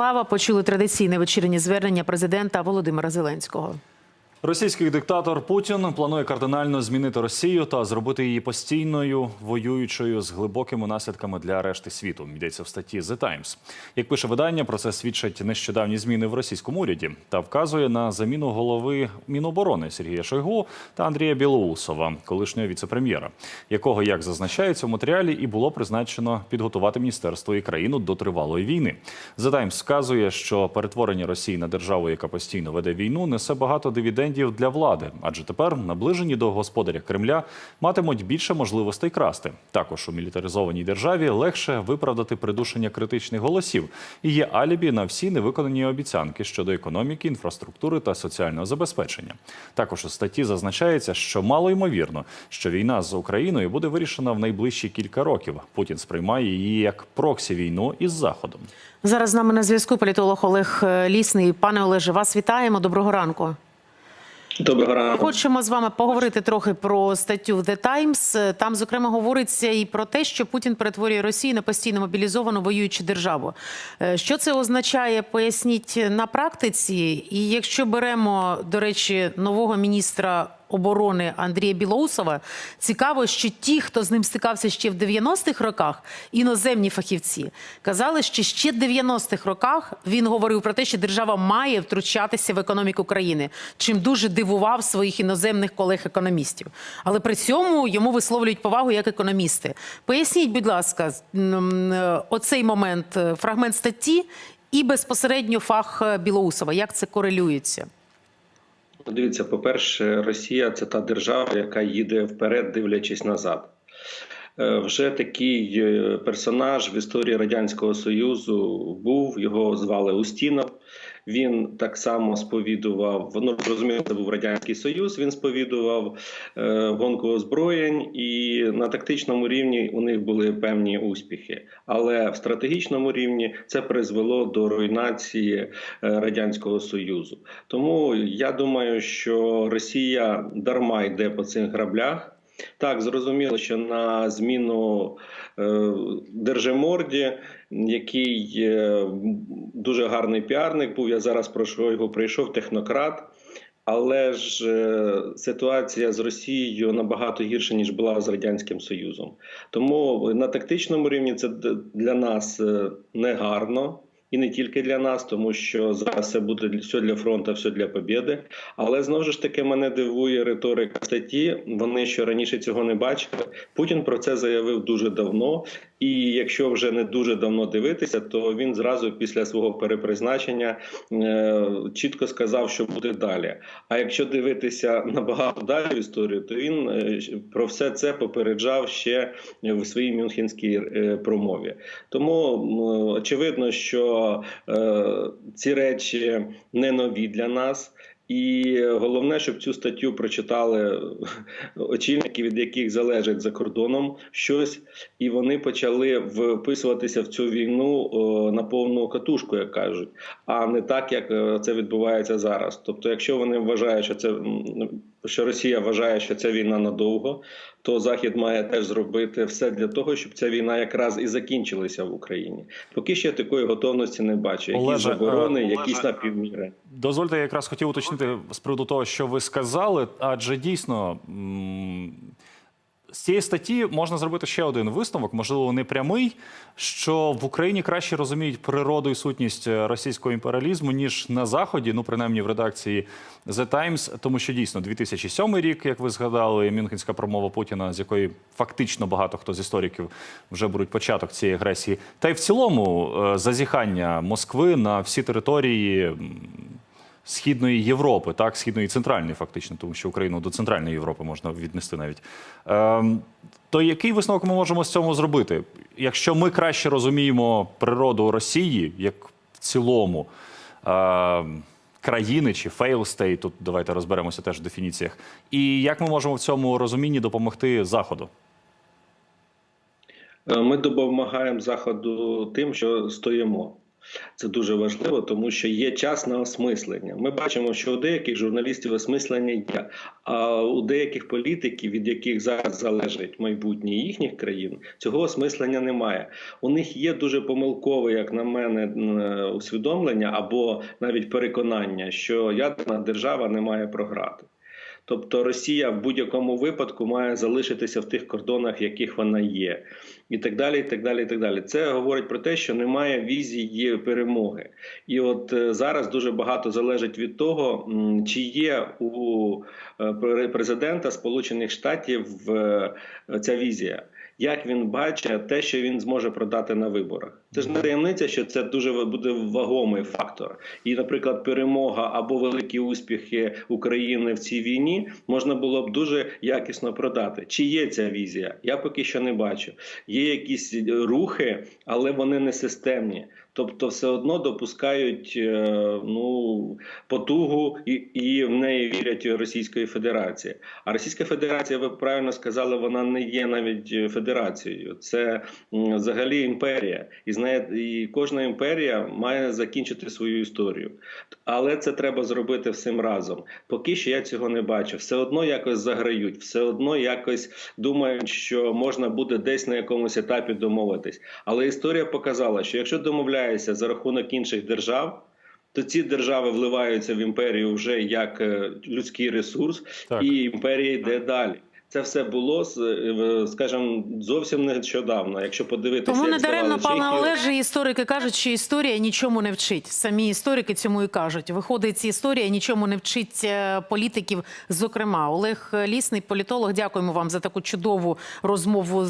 Слава почули традиційне вечірнє звернення президента Володимира Зеленського. Російський диктатор Путін планує кардинально змінити Росію та зробити її постійною воюючою з глибокими наслідками для решти світу. Йдеться в статті The Times. Як пише видання, про це свідчать нещодавні зміни в російському уряді та вказує на заміну голови Міноборони Сергія Шойгу та Андрія Білоусова, колишнього віцепрем'єра, якого, як зазначається у матеріалі, і було призначено підготувати міністерство і країну до тривалої війни. The Times вказує, що перетворення Росії на державу, яка постійно веде війну, несе багато дивідендів для влади, адже тепер наближені до господаря Кремля матимуть більше можливостей красти. Також у мілітаризованій державі легше виправдати придушення критичних голосів і є алібі на всі невиконані обіцянки щодо економіки, інфраструктури та соціального забезпечення. Також у статті зазначається, що мало ймовірно, що війна з Україною буде вирішена в найближчі кілька років. Путін сприймає її як проксі війну із заходом. Зараз з нами на зв'язку політолог Олег е, Лісний. Пане Олеже, вас вітаємо. Доброго ранку. Доброго ранку. Хочемо з вами поговорити трохи про статтю в The Times. Там, зокрема, говориться і про те, що Путін перетворює Росію на постійно мобілізовану воюючу державу. Е, Що це означає? Поясніть на практиці. І якщо беремо, до речі, нового міністра оборони Андрія Білоусова, цікаво, що ті, хто з ним стикався ще в 90-х роках, іноземні фахівці, казали, що ще в 90-х роках він говорив про те, що держава має втручатися в економіку країни, чим дуже дивував своїх іноземних колег-економістів. Але при цьому йому висловлюють повагу як економісти. Поясніть, будь ласка, оцей момент, е, фрагмент статті і безпосередньо фах е, Білоусова. Як це корелюється? Дивіться, по-перше, Росія це та держава, яка їде вперед, дивлячись назад. Е, Вже такий е, персонаж в історії Радянського Союзу був, його звали Устінов. Він так само сповідував, ну розуміло, це був Радянський Союз. Він сповідував е, гонку озброєнь, і на тактичному рівні у них були певні успіхи. Але в стратегічному рівні це призвело до руйнації е, Радянського Союзу. Тому я думаю, що Росія дарма йде по цих граблях. Так, зрозуміло, що на зміну е, Держиморді, який е, дуже гарний піарник був. Я зараз про що його прийшов технократ. Але ж е, ситуація з Росією набагато гірша ніж була з радянським Союзом. Тому на тактичному рівні це для нас е, негарно. І не тільки для нас, тому що зараз це буде все для фронту, все для побєди. Але знову ж таки мене дивує риторика статті. Вони що раніше цього не бачили. Путін про це заявив дуже давно. І якщо вже не дуже давно дивитися, то він зразу після свого перепризначення е, чітко сказав, що буде далі. А якщо дивитися набагато далі в історію, то він е, про все це попереджав ще в своїй мюнхенській е, промові. Тому м, очевидно, що е, ці речі не нові для нас. І головне, щоб цю статтю прочитали очільники, від яких залежить за кордоном щось, і вони почали вписуватися в цю війну на повну катушку, як кажуть, а не так, як е, це відбувається зараз. Тобто, якщо вони вважають, що це що Росія вважає, що ця війна надовго, то Захід має теж зробити все для того, щоб ця війна якраз і закінчилася в Україні. Поки ще такої готовності не бачу. Якісь заборони, е, якісь Олеже, напівміри. Дозвольте, я якраз хотів уточнити з приводу того, що ви сказали, адже дійсно. З цієї статті можна зробити ще один висновок, можливо, не прямий, що в Україні краще розуміють природу і сутність е, російського імперіалізму, ніж на Заході, ну принаймні в редакції The Times, тому що дійсно 2007 рік, як ви згадали, Мюнхенська промова Путіна, з якої фактично багато хто з істориків вже беруть початок цієї агресії, та й в цілому е, зазіхання Москви на всі території. Східної Європи, так, східної і центральної, фактично, тому що Україну до центральної Європи можна віднести навіть. Ем, то який висновок ми можемо з цього зробити? Якщо ми краще розуміємо природу Росії як в цілому ем, країни чи state, тут давайте розберемося теж в дефініціях. І як ми можемо в цьому розумінні допомогти Заходу? Е, Ми допомагаємо заходу тим, що стоїмо. Це дуже важливо, тому що є час на осмислення. Ми бачимо, що у деяких журналістів осмислення є, а у деяких політиків, від яких зараз залежить майбутнє їхніх країн, цього осмислення немає. У них є дуже помилкове, як на мене, усвідомлення або навіть переконання, що ядерна держава не має програти. Тобто Росія в будь-якому випадку має залишитися в тих кордонах, яких вона є, і так далі. і так далі, і так далі. Це говорить про те, що немає візії перемоги. І от е, зараз дуже багато залежить від того, чи є у е, президента Сполучених Штатів е, ця візія. Як він бачить те, що він зможе продати на виборах, це ж не таємниця, що це дуже буде вагомий фактор. І, наприклад, перемога або великі успіхи України в цій війні можна було б дуже якісно продати. Чи є ця візія? Я поки що не бачу. Є якісь рухи, але вони не системні. Тобто, все одно допускають е, ну потугу і, і в неї вірять Російської Федерації. А Російська Федерація, ви правильно сказали, вона не є навіть федерацією. Це взагалі імперія, і знає, і кожна імперія має закінчити свою історію. Але це треба зробити всім разом. Поки що я цього не бачу. Все одно якось заграють, все одно якось думають, що можна буде десь на якомусь етапі домовитись. Але історія показала, що якщо домовляєшся за рахунок інших держав. То ці держави вливаються в імперію вже як е, людський ресурс, Так. і імперія йде далі. Це все було е, скажімо, зовсім нещодавно. Якщо подивитися, Тому як не даремно, пане Олеже, історики кажуть, що історія нічому не вчить. Самі історики цьому і кажуть. Виходить, історія нічому не вчить е, політиків. Зокрема, Олег Лісний, політолог. Дякуємо вам за таку чудову розмову з.